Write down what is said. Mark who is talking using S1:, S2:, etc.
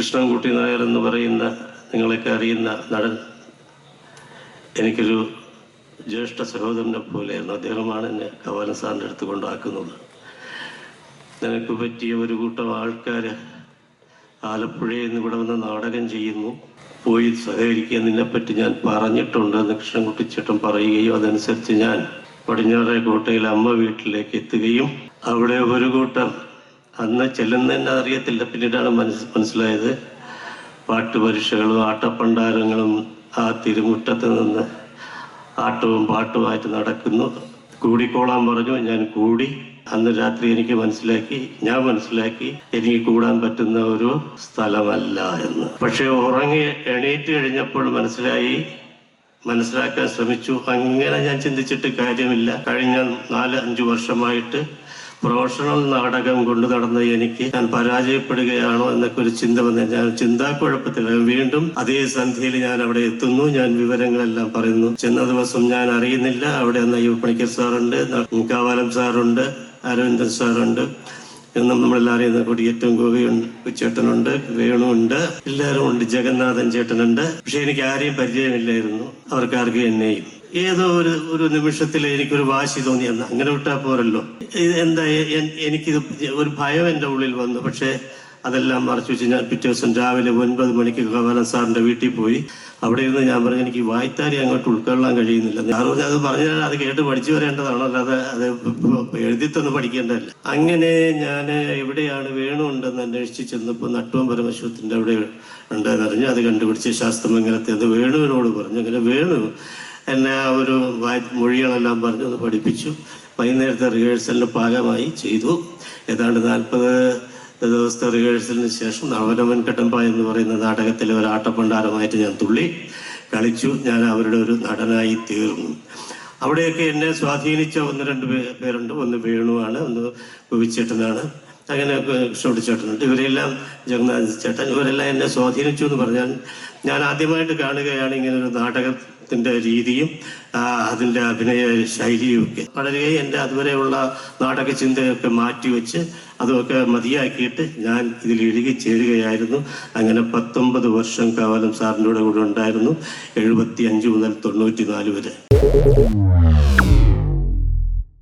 S1: കൃഷ്ണൻകുട്ടി നായർ എന്ന് പറയുന്ന നിങ്ങളൊക്കെ അറിയുന്ന നടൻ. എനിക്കൊരു ജ്യേഷ്ഠ സഹോദരനെ പോലെയായിരുന്നു. അദ്ദേഹമാണ് എന്നെ കവാലൻ സാറിന്റെ അടുത്ത് കൊണ്ടാക്കുന്നത് നിനക്ക് പറ്റിയ ഒരു കൂട്ടം ആൾക്കാർ ആലപ്പുഴയിൽ നിന്ന് ഇവിടെ വന്ന് നാടകം ചെയ്യുന്നു. പോയി സഹകരിക്കുക നിന്നെപ്പറ്റി ഞാൻ പറഞ്ഞിട്ടുണ്ട് എന്ന് കൃഷ്ണൻകുട്ടി ചേട്ടൻ പറയുകയും അതനുസരിച്ച് ഞാൻ പടിഞ്ഞാറേ കോട്ടയിൽ അമ്മ വീട്ടിലേക്ക് എത്തുകയും അവിടെ ഒരു കൂട്ടം അന്ന് ചെല്ലുന്നതന്നെ അറിയത്തില്ല. പിന്നീടാണ് മനസ്സ് മനസ്സിലായത്. പാട്ടുപരീക്ഷകളും ആട്ടപ്പണ്ടാരങ്ങളും ആ തിരുമുറ്റത്ത് നിന്ന് ആട്ടവും പാട്ടുമായിട്ട് നടക്കുന്നു. കൂടിക്കോളാൻ പറഞ്ഞു. ഞാൻ കൂടി. അന്ന് രാത്രി എനിക്ക് മനസ്സിലാക്കി ഞാൻ മനസ്സിലാക്കി എനിക്ക് കൂടാൻ പറ്റുന്ന ഒരു സ്ഥലമല്ല എന്ന്. പക്ഷെ ഉറങ്ങി എണീറ്റ് കഴിഞ്ഞപ്പോൾ മനസ്സിലായി മനസ്സിലാക്കാൻ ശ്രമിച്ചു. അങ്ങനെ ഞാൻ ചിന്തിച്ചിട്ട് കാര്യമില്ല. കഴിഞ്ഞ നാല് അഞ്ച് വർഷമായിട്ട് പ്രൊഫഷണൽ നാടകം കൊണ്ടു നടന്ന എനിക്ക് ഞാൻ പരാജയപ്പെടുകയാണോ എന്നൊക്കെ ഒരു ചിന്ത വന്നു ഞാൻ ചിന്താക്കുഴപ്പത്തിൽ വീണ്ടും അതേ സന്ധ്യയിൽ ഞാൻ അവിടെ എത്തുന്നു. ഞാൻ വിവരങ്ങളെല്ലാം പറയുന്നു. ചെന്ന ദിവസം ഞാൻ അറിയുന്നില്ല. അവിടെ അയ്യപ്പ പണിക്കർ സാറുണ്ട് കാവാലം സാറുണ്ട് അരവിന്ദൻ സാറുണ്ട്. എന്നും നമ്മളെല്ലാം അറിയുന്ന കൊടിയേറ്റവും ഗോപിയുണ്ട് ചേട്ടനുണ്ട് വേണുണ്ട് എല്ലാവരും ഉണ്ട് ജഗന്നാഥൻ ചേട്ടനുണ്ട്. പക്ഷെ എനിക്ക് ആരെയും പരിചയമില്ലായിരുന്നു. അവർക്കാർക്കും എന്നെയും. ഏതോ ഒരു ഒരു നിമിഷത്തിൽ എനിക്കൊരു വാശി തോന്നി എന്ന് അങ്ങനെ വിട്ടാ പോരല്ലോ. എന്താ എനിക്ക് എനിക്കിത് ഒരു ഭയം എന്റെ ഉള്ളിൽ വന്നു. പക്ഷേ അതെല്ലാം മറച്ചു വെച്ച് ഞാൻ പിറ്റേ ദിവസം രാവിലെ ഒൻപത് മണിക്ക് ഗവർണർ സാറിന്റെ വീട്ടിൽ പോയി. അവിടെ ഇരുന്ന് ഞാൻ പറഞ്ഞു എനിക്ക് വായ്ത്താരി അങ്ങോട്ട് ഉൾക്കൊള്ളാൻ കഴിയുന്നില്ല. ഞാൻ അത് പറഞ്ഞാൽ അത് കേട്ട് പഠിച്ചു വരേണ്ടതാണോ. അല്ലാതെ അത് എഴുതി തന്ന് പഠിക്കേണ്ടതല്ല. അങ്ങനെ ഞാൻ എവിടെയാണ് വേണു ഉണ്ടെന്ന് അന്വേഷിച്ച് ചെന്നപ്പോൾ നട്ടുവം പരമശിവത്തിന്റെ അവിടെ ഉണ്ടെന്നറിഞ്ഞു അത് കണ്ടുപിടിച്ച് ശാസ്ത്രമംഗലത്തെ അത് വേണുവിനോട് പറഞ്ഞു. അങ്ങനെ വേണു എന്നെ ഒരു മൊഴികളെല്ലാം പറഞ്ഞ് പഠിപ്പിച്ചു. വൈകുന്നേരത്തെ റിഹേഴ്സലിന് പാകമായി ചെയ്തു. ഏതാണ്ട് നാൽപ്പത് ദിവസത്തെ റിഹേഴ്സലിന് ശേഷം നവനവൻ കട്ടമ്പ എന്ന് പറയുന്ന നാടകത്തിലെ ഒരു ആട്ടപ്പണ്ടാരമായിട്ട് ഞാൻ തുള്ളി കളിച്ചു. ഞാൻ അവരുടെ ഒരു നടനായി തീർന്നു. അവിടെയൊക്കെ എന്നെ സ്വാധീനിച്ച ഒന്ന് രണ്ട് പേരുണ്ട്. ഒന്ന് വേണുവാണ് ഒന്ന് ഗോപിച്ചേട്ടനാണ് അങ്ങനെ കൃഷ്ണോട് ചേട്ടനുണ്ട്. ഇവരെല്ലാം ജഗന്നാഥ് ചേട്ടൻ. ഇവരെല്ലാം എന്നെ സ്വാധീനിച്ചു എന്ന് പറഞ്ഞാൽ ഞാൻ ആദ്യമായിട്ട് കാണുകയാണ് ഇങ്ങനെ ഒരു നാടകത്തിന്റെ രീതിയും അതിന്റെ അഭിനയ ശൈലിയും ഒക്കെ. വളരെ എന്റെ അതുവരെയുള്ള നാടക ചിന്തയൊക്കെ മാറ്റിവെച്ച് അതുമൊക്കെ മതിയാക്കിയിട്ട് ഞാൻ ഇതിൽ ഇഴുകി ചേരുകയായിരുന്നു. അങ്ങനെ പത്തൊമ്പത് വർഷം കാലം സാറിന്റെ കൂടെ കൂടെ ഉണ്ടായിരുന്നു. എഴുപത്തി അഞ്ച് മുതൽ തൊണ്ണൂറ്റി നാല് വരെ.